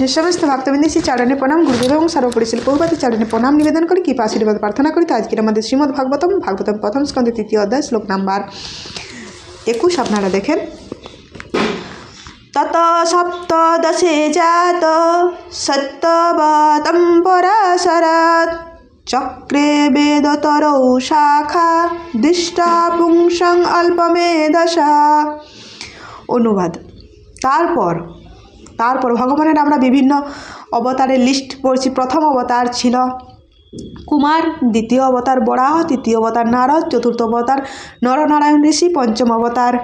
যে সমস্ত শ্রী চরণে প্রণাম, গুরুদেব এবং সর্বোপরি শিল্প প্রভুপাতের চরণে প্রণাম নিবেদন করি, কৃপা আশীর্বাদ প্রার্থনা করি। তো আজকের আমাদের শ্রীমদ ভাগবতম ভাগবতম প্রথম স্কন্ধে, তৃতীয় অধ্যায়, শ্লোক নাম্বার একুশ। আপনারা দেখেন। তত সপ্তদশে জাত সত্যবাতম পরাশরাত, চক্রে বেদতরৌ শাখা দৃষ্টা পুংসং অল্পমেধসা। অনুবাদ। তারপর তারপর ভগবানের আমরা বিভিন্ন অবতারের লিস্ট পড়ছি। প্রথম অবতার ছিল কুমার, দ্বিতীয় অবতার বরাহ, তৃতীয় অবতার নারদ, চতুর্থ অবতার নরনারায়ণ ঋষি, পঞ্চম অবতার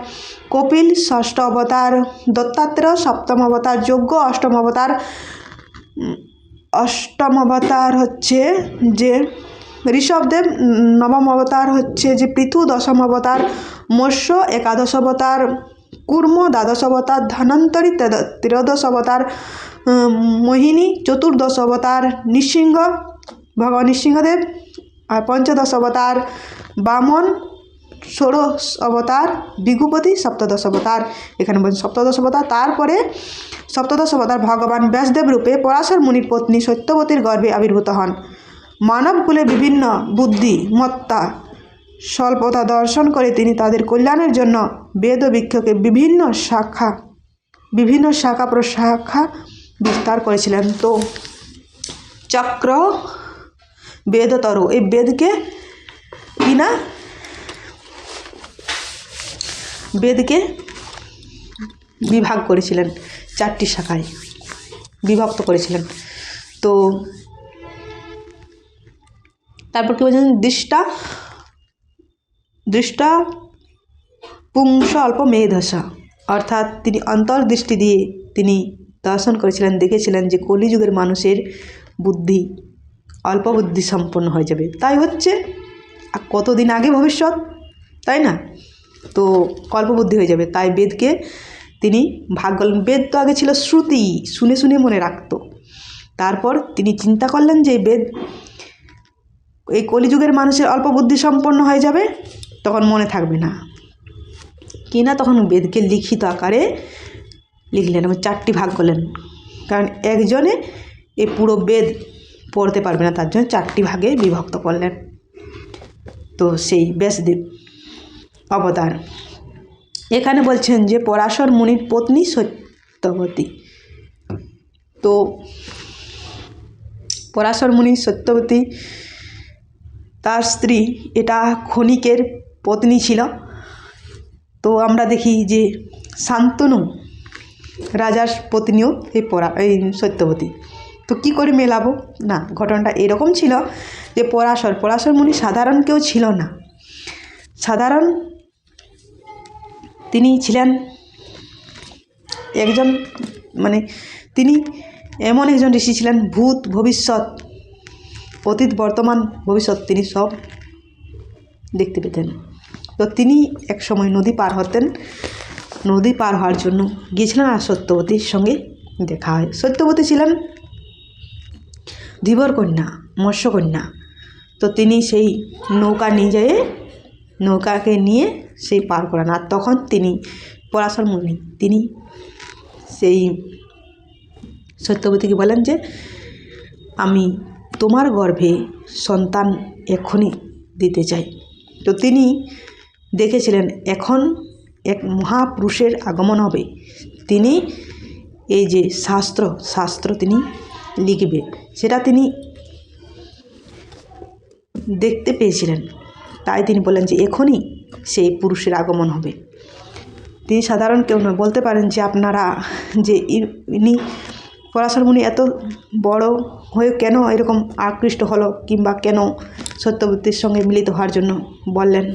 কপিল, ষষ্ঠ অবতার দত্তাত্রেয়, সপ্তম অবতার যজ্ঞ, অষ্টম অবতার অষ্টম অবতার হচ্ছে যে ঋষভদেব নবম অবতার হচ্ছে যে পৃথু দশম অবতার মৎস্য, একাদশ অবতার কুর্ম দ্বাদশ অবতার ধনন্তরী তেদ- ত্রয়োদশ অবতার মোহিনী, চতুর্দশ অবতার, নৃসিংহ, ভগবান নৃসিংহদেব, আর পঞ্চদশ অবতার, বামন, ষোড়শ অবতার বিঘুপতি সপ্তদশ অবতার। এখানে বলছেন সপ্তদশ অবতার। তারপরে সপ্তদশ অবতার ভগবান ব্যাসদেব রূপে পরাশর মুনির পত্নী সত্যবতীর গর্ভে আবির্ভূত হন। মানবকুলে বিভিন্ন বুদ্ধি, মত্তা স্বল্পতা দর্শন করে তিনি তাদের কল্যাণের জন্য বেদ বৃক্ষকে বিভিন্ন শাখা বিভিন্ন শাখা প্রশাখা বিস্তার করেছিলেন। তো চক্র বেদতর, এই বেদকে কিনা? বেদকে বিভাগ করেছিলেন, চারটি শাখায় বিভক্ত করেছিলেন। তো তারপর কি বলছেন? দৃষ্টা দৃষ্টা পুংস অল্প মেধসা। অর্থাৎ তিনি অন্তর্দৃষ্টি দিয়ে তিনি দর্শন করেছিলেন, দেখেছিলেন যে কলিযুগের মানুষের বুদ্ধি অল্প বুদ্ধি সম্পন্ন হয়ে যাবে। তাই হচ্ছে কতদিন আগে ভবিষ্যৎ? তাই না? তো অল্প বুদ্ধি হয়ে যাবে। তাই বেদকে তিনি ভাগ করলেন। বেদ তো আগে ছিল শ্রুতি, শুনে শুনে মনে রাখতো। তারপর তিনি চিন্তা করলেন যে বেদ এই কলিযুগের মানুষের অল্প বুদ্ধি সম্পন্ন হয়ে যাবে। তখন মনে থাকবে না। কিনা তখন বেদকে লিখিত আকারে লিখলেন এবং চারটি ভাগ করলেন। কারণ একজনে এই পুরো বেদ পড়তে পারবে না, তার জন্য চারটি ভাগে বিভক্ত করলেন। তো সেই ব্যাসদেব অবতার। এখানে বলছেন যে, পরাশর মুনির পত্নী সত্যবতী। তো পরাশর মুনি সত্যবতী, তার স্ত্রী এটা ক্ষণিকের পত্নী ছিল। তো আমরা দেখি যে শান্তনু রাজার পত্নীও এই পরা, এই সত্যবতী। তো কি করে মেলাবো? না, ঘটনাটা এরকম ছিল যে পরাশর পরাশর মুনি সাধারণ কেউ ছিল না। সাধারণ তিনি ছিলেন একজন মানে তিনি এমন একজন ঋষি ছিলেন, ভূত ভবিষ্যৎ, অতীত বর্তমান ভবিষ্যৎ তিনি সব দেখতে পেতেন। তো তিনি এক সময় নদী পার হতেন। নদী পার হওয়ার জন্য গিয়েছিলেন আর সত্যবতীর সঙ্গে দেখা হয়। সত্যবতী ছিলেন ধীবর কন্যা মৎস্যকন্যা। তো তিনি সেই নৌকা নিয়ে যেয়ে, নৌকাকে নিয়ে সেই পার করান। আর তখন তিনি পরাশর মুনি, তিনি সেই সত্যবতীকে বলেন যে, আমি তোমার গর্ভে সন্তান এখনই দিতে চাই। তো তিনি দেখেছিলেন, এখন এক মহাপুরুষের আগমন হবে। তিনি এই যে শাস্ত্র শাস্ত্র তিনি লিখবে, সেটা তিনি দেখতে পেয়েছিলেন। তাই তিনি বললেন যে, এখনই সেই পুরুষের আগমন হবে। তিনি সাধারণ কেউ নয়, বলতে পারেন যে, আপনারা যে ইনি পরাশর মুনি এত বড় হয়ে কেন এরকম আকৃষ্ট হলো কিংবা কেন সত্যবতীর সঙ্গে মিলিত হওয়ার জন্য বললেন?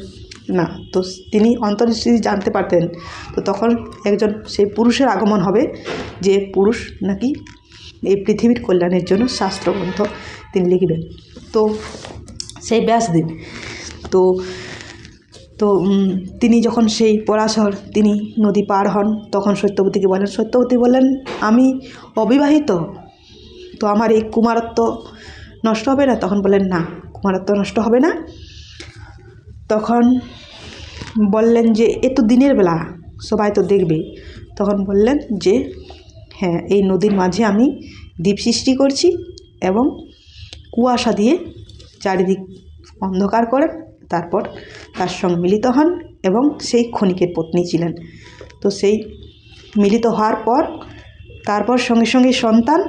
না, তো তিনি অন্তর্দৃষ্টি জানতে পারতেন। তো তখন একজন, সেই পুরুষের আগমন হবে যে পুরুষ নাকি এই পৃথিবীর কল্যাণের জন্য শাস্ত্রগ্রন্থ তিনি লিখবেন। তো সেই ব্যাসদেব, তো তো তিনি যখন সেই পরাশর, তিনি নদী পার হন, তখন সত্যবতীকে বলেন, সত্যবতী বলেন আমি অবিবাহিত, তো আমার এই কুমারত্ব নষ্ট হবে না? তখন বলেন না, কুমারত্ব নষ্ট হবে না। তখন বললেন যে, এ তো দিনের বেলা, সবাই তো দেখবে। তখন বললেন যে হ্যাঁ এই নদীর মাঝে আমি দ্বীপ সৃষ্টি করছি এবং কুয়াশা দিয়ে চারিদিক অন্ধকার করেন তারপর তার সঙ্গে মিলিত হন এবং সেই ক্ষণিকের পত্নী ছিলেন। তো সেই মিলিত হওয়ার পর, তারপর সঙ্গে সঙ্গে সন্তান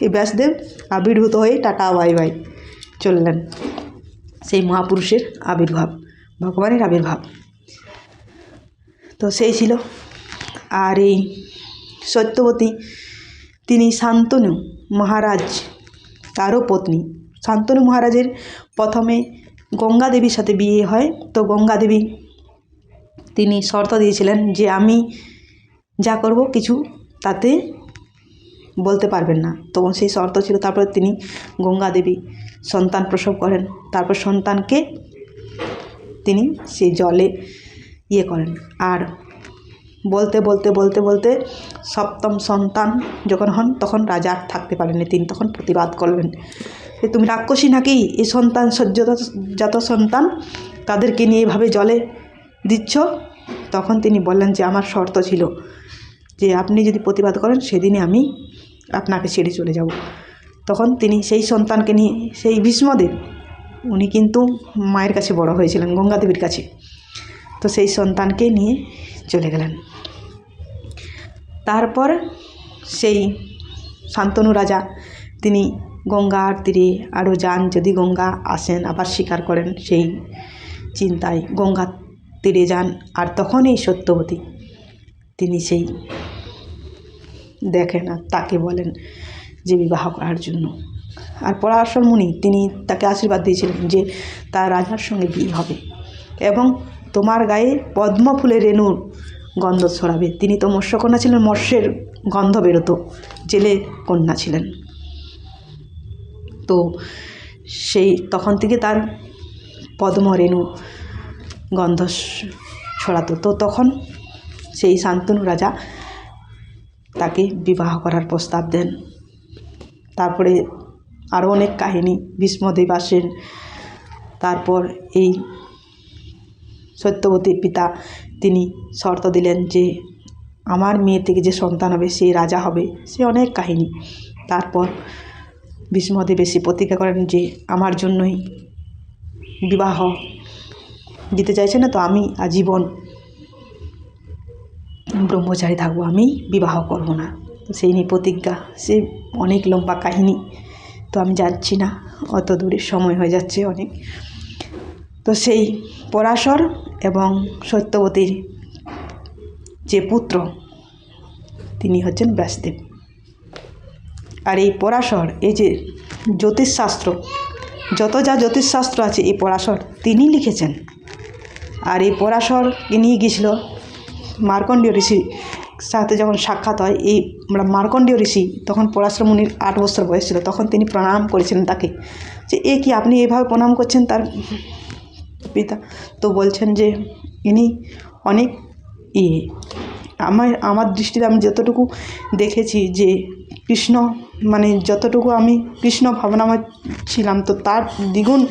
এই ব্যাসদেব আবির্ভূত হয়ে টাটা, বাই বাই, চললেন সেই মহাপুরুষের আবির্ভাব। ভগবানের আবির্ভাব। তো সেই ছিল। আর এই সত্যবতী, তিনি শান্তনু মহারাজ, তারও পত্নী। শান্তনু মহারাজের প্রথমে গঙ্গা দেবীর সাথে বিয়ে হয়। তো গঙ্গা দেবী তিনি শর্ত দিয়েছিলেন যে আমি যা করব কিছু তাতে বলতে পারবেন না। তখন সেই শর্ত ছিল। তারপরে তিনি গঙ্গা দেবী সন্তান প্রসব করেন। তারপর সন্তানকে তিনি সেই জলে ইয়ে করেন। আর বলতে বলতে বলতে বলতে সপ্তম সন্তান যখন হন, তখন রাজা আর থাকতে পারেননি। তিনি তখন প্রতিবাদ করলেন যে, তুমি রাক্ষসী নাকি? এই সন্তান সদ্যজাত সন্তান তাদেরকে নিয়ে এভাবে জলে দিচ্ছ? তখন তিনি বললেন যে, আমার শর্ত ছিল যে, আপনি যদি প্রতিবাদ করেন সেদিনে আমি আপনাকে ছেড়ে চলে যাব। তখন তিনি সেই সন্তানকে নিয়ে, সেই ভীষ্মদেব উনি কিন্তু মায়ের কাছে বড় হয়েছিলেন গঙ্গাদেবীর কাছে। তো সেই সন্তানকে নিয়ে চলে গেলেন। তারপর সেই শান্তনু রাজা, তিনি গঙ্গার তীরে আরও যান। যদি গঙ্গা আসেন, আবার স্বীকার করেন, সেই চিন্তায় গঙ্গার তীরে যান। আর তখন এই সত্যবতী, তিনি সেই দেখেন আর তাকে বলেন যে বিবাহ করার জন্য। আর পরাশর মুনি, তিনি তাকে আশীর্বাদ দিয়েছিলেন যে তার রাজার সঙ্গে বিয়ে হবে। এবং তোমার গায়ে পদ্ম ফুলের রেণুর গন্ধ ছড়াবে। তিনি তো মৎস্যকন্যা ছিলেন, মৎস্যের গন্ধ বেরোতো, জেলে কন্যা ছিলেন। তো সেই, তখন থেকে তার পদ্ম রেণু গন্ধ ছড়াতো। তো তখন সেই শান্তনু রাজা তাকে বিবাহ করার প্রস্তাব দেন। তারপরে আরও অনেক কাহিনী ভীষ্মদেব আসেন তারপর এই সত্যবতীর পিতা, তিনি শর্ত দিলেন যে আমার মেয়ে থেকে যে সন্তান হবে, সে রাজা হবে। সে অনেক কাহিনী। তারপর ভীষ্মদেব বেশি প্রতিজ্ঞা করেন যে আমার জন্যই বিবাহ দিতে চাইছে না, তো আমি আজীবন ব্রহ্মচারী থাকব আমি বিবাহ করব না। সেই নিয়ে প্রতিজ্ঞা। সে অনেক লম্বা কাহিনী। তো আমি যাচ্ছি না। অত দূরে সময় হয়ে যাচ্ছে অনেক। তো সেই পরাশর এবং সত্যবতীর যে পুত্র, তিনি হচ্ছেন ব্যাসদেব। আর এই পরাশর, এই যে জ্যোতিষশাস্ত্র, যত যা জ্যোতিষশাস্ত্র আছে এই পরাশর তিনি লিখেছেন। আর এই পরাশরকে নিয়ে গিয়েছিল মার্কণ্ডীয় ঋষি সাথে যখন সাক্ষাৎ হয়, এই মার্কণ্ডীয় ঋষি তখন পরাশর মুনির আট বছর বয়স ছিল, তখন তিনি প্রণাম করেছিলেন তাকে। যে, এ কি আপনি এভাবে প্রণাম করছেন তার পিতা? তো বলছেন যে, ইনি অনেক ইয়ে। আমার আমার দৃষ্টিতে আমি যতটুকু দেখেছি যে, কৃষ্ণ মানে যতটুকু আমি কৃষ্ণ ভাবনাময় ছিলাম, তো তার দ্বিগুণ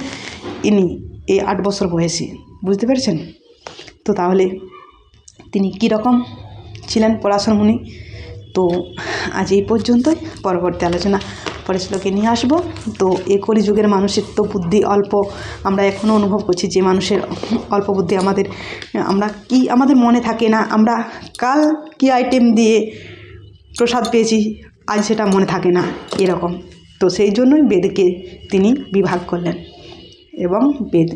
ইনি এই আট বছর বয়সী। বুঝতে পেরেছেন? তো তাহলে তিনি কীরকম ছিলেন পরাশর মুনি। তো আজ এই পর্যন্তই। পরবর্তী আলোচনা পরের শ্লোকে নিয়ে আসব। তো এ কলিযুগের মানুষের তো বুদ্ধি অল্প। আমরা এখনও অনুভব করছি যে মানুষের অল্প বুদ্ধি আমাদের, আমরা কি আমাদের মনে থাকে না, আমরা কাল কি আইটেম দিয়ে প্রসাদ পেয়েছি, আজ সেটা মনে থাকে না, এরকম। তো সেই জন্যই বেদকে তিনি বিভাগ করলেন এবং বেদ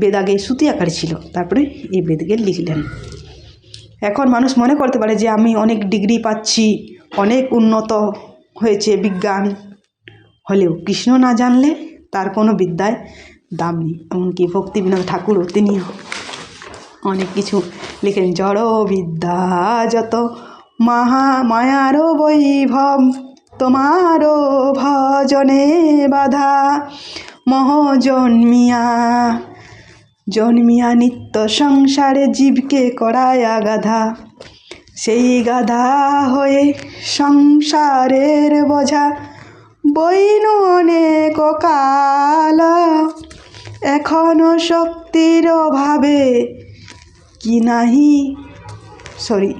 বেদ আগে সুতি আকারে ছিল, তারপরে এই বেদকে লিখলেন। এখন মানুষ মনে করতে পারে যে আমি অনেক ডিগ্রি পাচ্ছি, অনেক উন্নত হয়েছে বিজ্ঞান। হলেও কৃষ্ণ না জানলে তার কোনো বিদ্যায় দাম নেই। এমনকি ভক্তিবিনোদ ঠাকুরও তিনি অনেক কিছু লিখেন জড় বিদ্যা যত মহা মায়ারও বৈভব তোমারও ভজনে বাধা মহ জন্মিয়া জন্মিয়া নিত্য সংসারে জীবকে করায়া গাধা। সেই গাধা হয়ে সংসারের বোঝা বইনু অনেক কাল। এখনও শক্তির অভাবে কি নাহি? সরি